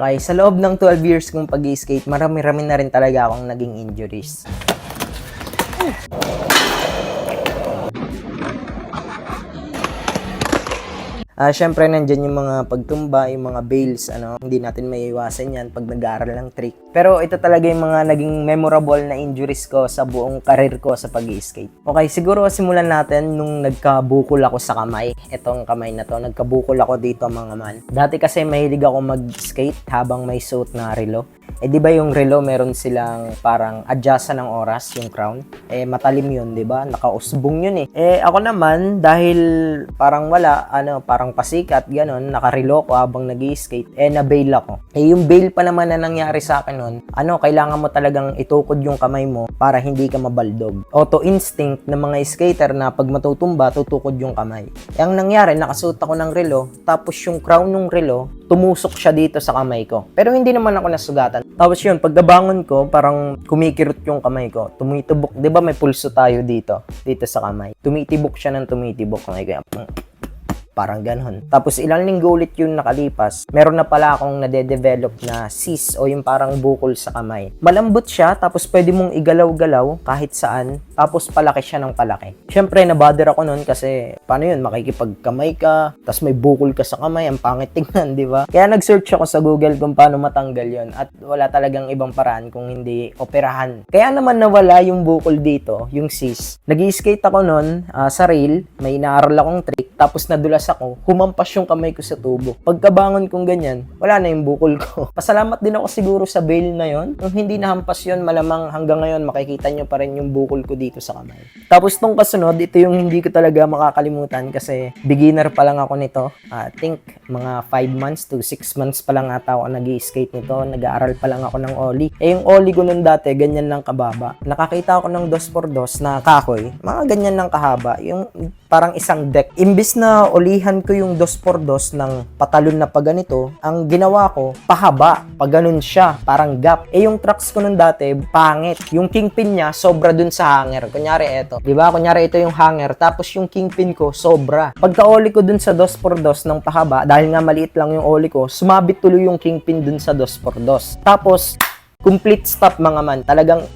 Okay, sa loob ng 12 years kong pag-skate, marami-rami na rin talaga akong naging injuries. Ah, syempre nandyan yung mga pagtumba, yung mga bails, ano, hindi natin maiiwasan yan pag nag-aaral ng trick. Pero ito talaga yung mga naging memorable na injuries ko sa buong karir ko sa pag-skate. Okay, siguro simulan natin nung nagkabukol ako sa kamay. Itong kamay na to, nagkabukol ako dito mga man. Dati kasi mahilig ako mag-skate habang may suit na relo. Eh di ba yung relo meron silang parang adjustan ng oras, yung crown? Eh matalim yun, di ba? Nakausbong yun eh. Eh ako naman dahil parang wala, ano, parang pasikat, ganun, nakarelo ko habang nag skate eh nabail ako. Eh yung bail pa naman na nangyari sa akin nun, ano, kailangan mo talagang itukod yung kamay mo para hindi ka mabaldog. Auto instinct ng mga skater na pag matutumba, tutukod yung kamay. Eh, ang nangyari, nakasuot ako ng relo, tapos yung crown ng relo, tumusok siya dito sa kamay ko. Pero hindi naman ako nasugatan. Tapos yun, pagkabangon ko, parang kumikirot yung kamay ko. Tumitibok, di ba may pulso tayo dito? Dito sa kamay. Tumitibok siya ng tumitibok. Yan. Parang ganon. Tapos ilang linggo ulit yung nakalipas, meron na pala akong nade-develop na cyst o yung parang bukol sa kamay. Malambot siya, tapos pwede mong igalaw-galaw kahit saan, tapos palaki siya ng palaki. Siyempre, nabother ako nun kasi, paano yun, makikipagkamay ka, tapos may bukol ka sa kamay, ang pangit tingnan, di ba? Kaya nag-search ako sa Google kung paano matanggal yon at wala talagang ibang paraan kung hindi operahan. Kaya naman nawala yung bukol dito, yung cyst. Nag-skate ako nun ah, sa rail, may inaaral akong trick, tapos nadulas ako, humampas yung kamay ko sa tubo. Pagkabangon kong ganyan, wala na yung bukol ko. Pasalamat din ako siguro sa bail na yon. Kung hindi nahampas yon, malamang hanggang ngayon makikita nyo pa rin yung bukol ko dito sa kamay. Tapos tong kasunod, ito yung hindi ko talaga makakalimutan kasi beginner pa lang ako nito. I think mga 5 months to 6 months pa lang ata ako nag skate nito. Nag-aaral pa lang ako ng ollie. Eh yung ollie ko nun dati, ganyan lang kababa. Nakakita ako ng 2x2 na kahoy. Mga ganyan lang kahaba. Yung parang isang deck. Imbis na ulihan ko yung 2x2 ng patalon na pa ganito, ang ginawa ko, pahaba. Pag ganun siya, parang gap. Eh yung trucks ko nun dati, pangit. Yung kingpin niya, sobra dun sa hanger. Kunyari, eto. Ba? Kunyari, ito yung hanger. Tapos yung kingpin ko, sobra. Pagka-oli ko dun sa 2x2 ng pahaba, dahil nga maliit lang yung oli ko, sumabit tuloy yung kingpin dun sa 2x2. Tapos, complete stop mga man. Talagang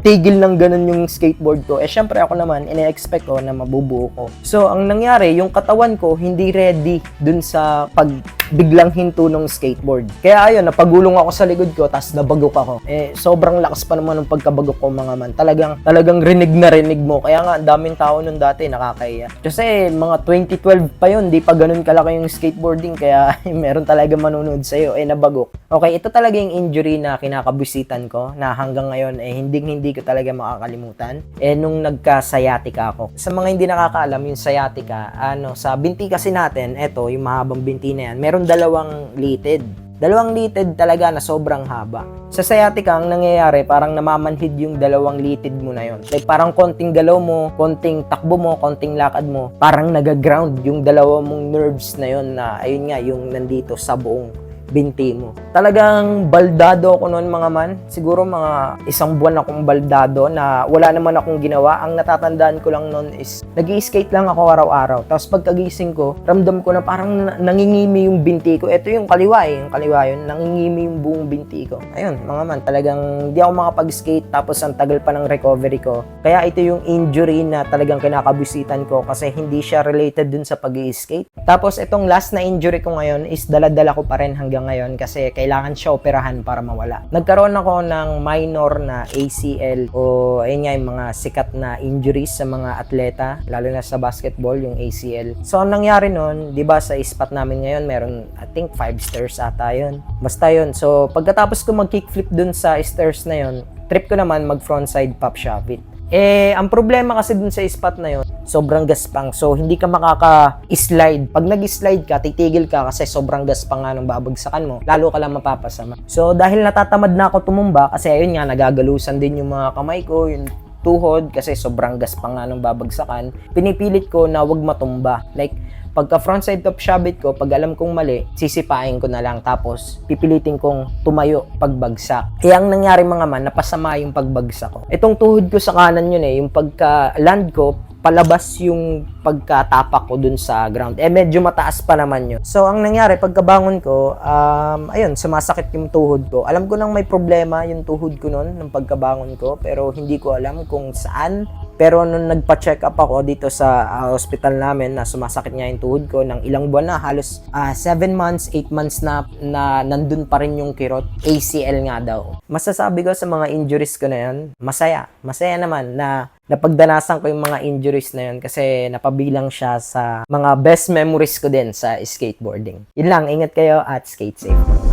tigil ng ganun yung skateboard ko. Eh, syempre ako naman, ine-expect ko na mabubuo ko. So, ang nangyari, yung katawan ko, hindi ready dun sa pag biglang hinto ng skateboard. Kaya ayun, napagulong ako sa likod ko, tapos nabagok ako. Eh, sobrang lakas pa naman ng pagkabagok ko mga man. Talagang, talagang rinig na rinig mo. Kaya nga, daming tao nun dati, nakakaya. Kasi, mga 2012 pa yun, di pa ganun kalaki yung skateboarding, kaya meron talaga manunod sa'yo. Eh, nabagok. Okay, ito talaga yung injury na kinakabusitan ko, na hanggang ngayon, eh, hindi hindi ko talaga makakalimutan. Eh, nung nagka-sciatica ako. Sa mga hindi nakakaalam, yung sciatica, ano, sa binti kasi natin, eto, yung mahabang binti na yan, meron dalawang litid. Dalawang litid talaga na sobrang haba. Sa sciatica, ang nangyayari, parang namamanhid yung dalawang litid mo na yon. Like, parang konting galaw mo, konting takbo mo, konting lakad mo, parang nagaground yung dalawa mong nerves na yon na, ayun nga, yung nandito sa buong binti mo. Talagang baldado ako noon mga man. Siguro mga isang buwan akong baldado na wala naman akong ginawa. Ang natatandaan ko lang noon is nag skate lang ako araw-araw. Tapos pagkagising ko, ramdam ko na parang na- nangingimi yung binti ko. Ito yung kaliwa eh. Yung kaliwa yun. Nangingimi yung buong binti ko. Ayun, mga man. Talagang di ako makapag-skate tapos ang tagal pa ng recovery ko. Kaya ito yung injury na talagang kinakabusitan ko kasi hindi siya related dun sa pag skate Tapos itong last na injury ko ngayon is daladala ko pa rin hanggang ngayon kasi kailangan siya operahan para mawala. Nagkaroon ako ng minor na ACL o ayun nga yung mga sikat na injuries sa mga atleta, lalo na sa basketball, yung ACL. So, ang nangyari nun, di ba sa spot namin ngayon, meron, I think, 5 stairs ata yun. Basta yun. So, pagkatapos ko mag-kickflip dun sa stairs na yun, trip ko naman mag frontside pop shove it. Eh, ang problema kasi dun sa spot na yon, sobrang gaspang. So, hindi ka makaka-slide. Pag nag-slide ka, titigil ka kasi sobrang gaspang nga nung babagsakan mo. Lalo ka lang mapapasama. So, dahil natatamad na ako tumumba, kasi ayun nga, nagagalusan din yung mga kamay ko, yung tuhod, kasi sobrang gaspang nga nung babagsakan. Pinipilit ko na wag matumba. Like, pagka frontside top shabit ko, pag alam kong mali, sisipain ko na lang. Tapos, pipilitin kong tumayo pagbagsak. Kaya ang nangyari mga man, napasama yung pagbagsak ko. Itong tuhod ko sa kanan yun eh, yung pagka land ko, palabas yung pagkatapak ko dun sa ground. Eh, medyo mataas pa naman yun. So, ang nangyari, pagkabangon ko, um, ayun, sumasakit yung tuhod ko. Alam ko nang may problema yung tuhod ko nun, ng pagkabangon ko, pero hindi ko alam kung saan. Pero nung nagpa-check up ako dito sa ah, hospital namin na sumasakit nga yung tuhod ko ng ilang buwan na, halos 7 months, 8 months na, na nandun pa rin yung kirot. ACL nga daw. Masasabi ko sa mga injuries ko na yun, masaya. Masaya naman na napagdanasan ko yung mga injuries na yun kasi napabilang siya sa mga best memories ko din sa skateboarding. Yun lang, ingat kayo at skate safe.